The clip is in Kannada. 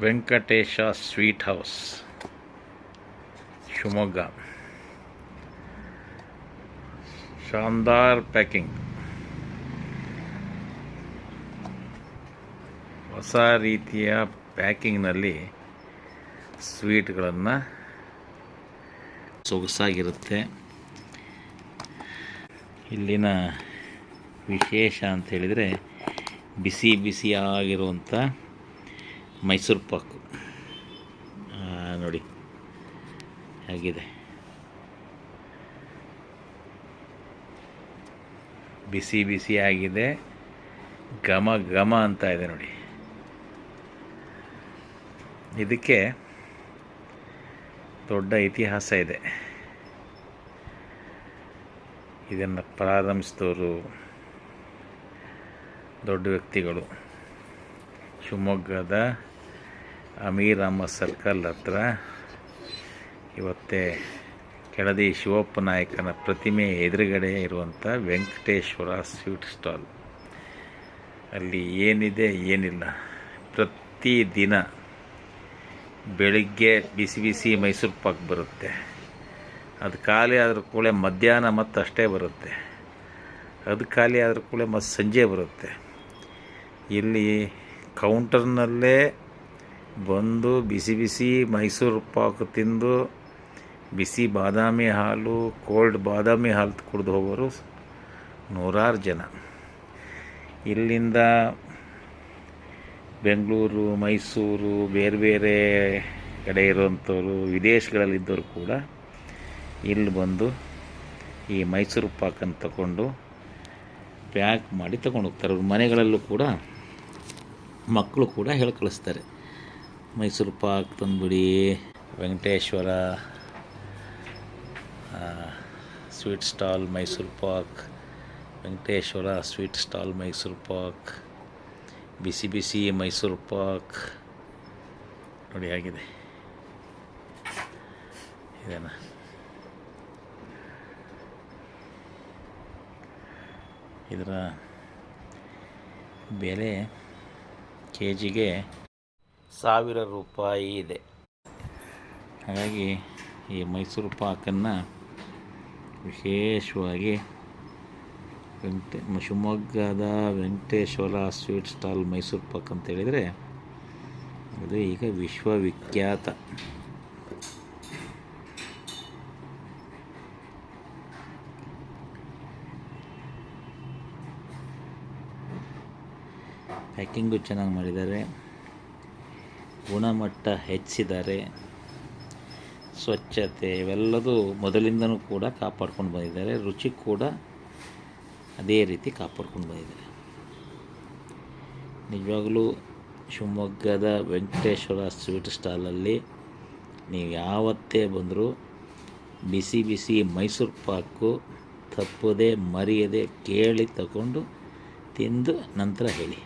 Venkatesha sweet house, Shivamogga. Shaandaar packing. ಹೊಸ ರೀತಿಯ ಪ್ಯಾಕಿಂಗ್ನಲ್ಲಿ ಸ್ವೀಟ್ಗಳನ್ನು ಸೊಗಸಾಗಿರುತ್ತೆ. ಇಲ್ಲಿನ ವಿಶೇಷ ಅಂತ ಹೇಳಿದರೆ ಬಿಸಿ ಬಿಸಿಯಾಗಿರುವಂಥ ಮೈಸೂರು ಪಾಕು. ನೋಡಿ. ಹೇಗಿದೆ? ಬಿಸಿ ಬಿಸಿ ಆಗಿದೆ. ಘಮ ಘಮ ಅಂತ ಇದೆ ನೋಡಿ. ಇದಕ್ಕೆ ದೊಡ್ಡ ಇತಿಹಾಸ ಇದೆ. ಇದನ್ನು ಪ್ರಾರಂಭಿಸಿದವರು ದೊಡ್ಡ ವ್ಯಕ್ತಿಗಳು. ಶಿವಮೊಗ್ಗದ ಅಮೀರ್ ಸರ್ಕಲ್ ಹತ್ರ ಇವತ್ತೇ ಕೆಳದಿ ಶಿವಪ್ಪ ನಾಯಕನ ಪ್ರತಿಮೆ ಎದುರುಗಡೆ ಇರುವಂಥ ವೆಂಕಟೇಶ್ವರ ಸ್ವೀಟ್ ಸ್ಟಾಲ್. ಅಲ್ಲಿ ಏನಿದೆ, ಏನಿಲ್ಲ. ಪ್ರತಿದಿನ ಬೆಳಿಗ್ಗೆ ಬಿಸಿ ಬಿಸಿ ಮೈಸೂರು ಪಾಕ್ ಬರುತ್ತೆ. ಅದು ಖಾಲಿ ಆದರೂ ಕೂಡ ಮಧ್ಯಾಹ್ನ ಮತ್ತು ಅಷ್ಟೇ ಬರುತ್ತೆ. ಅದು ಖಾಲಿ ಆದರೂ ಕೂಡ ಮತ್ತು ಸಂಜೆ ಬರುತ್ತೆ. ಇಲ್ಲಿ ಕೌಂಟರ್ನಲ್ಲೇ ಬಂದು ಬಿಸಿ ಬಿಸಿ ಮೈಸೂರು ಪಾಕ್ ತಿಂದು ಬಿಸಿ ಬಾದಾಮಿ ಹಾಲು, ಕೋಲ್ಡ್ ಬಾದಾಮಿ ಹಾಲು ಕುಡಿದು ಹೋಗೋರು ನೂರಾರು ಜನ. ಇಲ್ಲಿಂದ ಬೆಂಗಳೂರು, ಮೈಸೂರು, ಬೇರೆ ಬೇರೆ ಕಡೆ ಇರುವಂಥವ್ರು ವಿದೇಶಗಳಲ್ಲಿದ್ದವರು ಕೂಡ ಇಲ್ಲಿ ಬಂದು ಈ ಮೈಸೂರು ಪಾಕನ್ನು ತಗೊಂಡು ಪ್ಯಾಕ್ ಮಾಡಿ ತಗೊಂಡು ಹೋಗ್ತಾರೆ. ಅವ್ರ ಮನೆಗಳಲ್ಲೂ ಕೂಡ ಮಕ್ಕಳು ಕೂಡ ಹೇಳಿ ಕಳಿಸ್ತಾರೆ. Mysuru pak ತಂದುಬಿಡಿ. Venkateshwara sweet stall Mysuru pak Venkateshwara sweet stall Mysuru pak ಬಿಸಿ ಬಿಸಿ ಮೈಸೂರು ಪಾಕ್ ನೋಡಿ ಆಗಿದೆ. ಇದೇನಾ? ಇದರ ಬೆಲೆ ಕೆ ಜಿಗೆ ಸಾವಿರ ರೂಪಾಯಿ ಇದೆ. ಹಾಗಾಗಿ ಈ ಮೈಸೂರು ಪಾಕನ್ನು ವಿಶೇಷವಾಗಿ ವೆಂಕಟೇ ಶಿವಮೊಗ್ಗದ ವೆಂಕಟೇಶ್ವರ ಸ್ವೀಟ್ ಸ್ಟಾಲ್ ಮೈಸೂರು ಪಾಕ್ ಅಂತ ಹೇಳಿದರೆ, ಅದು ಈಗ ವಿಶ್ವವಿಖ್ಯಾತ. ಪ್ಯಾಕಿಂಗು ಚೆನ್ನಾಗಿ ಮಾಡಿದ್ದಾರೆ. ಗುಣಮಟ್ಟ ಹೆಚ್ಚಿದ್ದಾರೆ ಸ್ವಚ್ಛತೆ ಇವೆಲ್ಲದೂ ಮೊದಲಿಂದನೂ ಕೂಡ ಕಾಪಾಡ್ಕೊಂಡು ಬಂದಿದ್ದಾರೆ. ರುಚಿ ಕೂಡ ಅದೇ ರೀತಿ ಕಾಪಾಡ್ಕೊಂಡು ಬಂದಿದ್ದಾರೆ. ನಿಜವಾಗಲೂ ಶಿವಮೊಗ್ಗದ ವೆಂಕಟೇಶ್ವರ ಸ್ವೀಟ್ ಸ್ಟಾಲಲ್ಲಿ ನೀವು ಯಾವತ್ತೇ ಬಂದರೂ ಬಿಸಿ ಬಿಸಿ ಮೈಸೂರು ಪಾಕು ತಪ್ಪದೆ ಮರೆಯದೆ ಕೇಳಿ ತಗೊಂಡು ತಿಂದು ನಂತರ ಹೇಳಿ.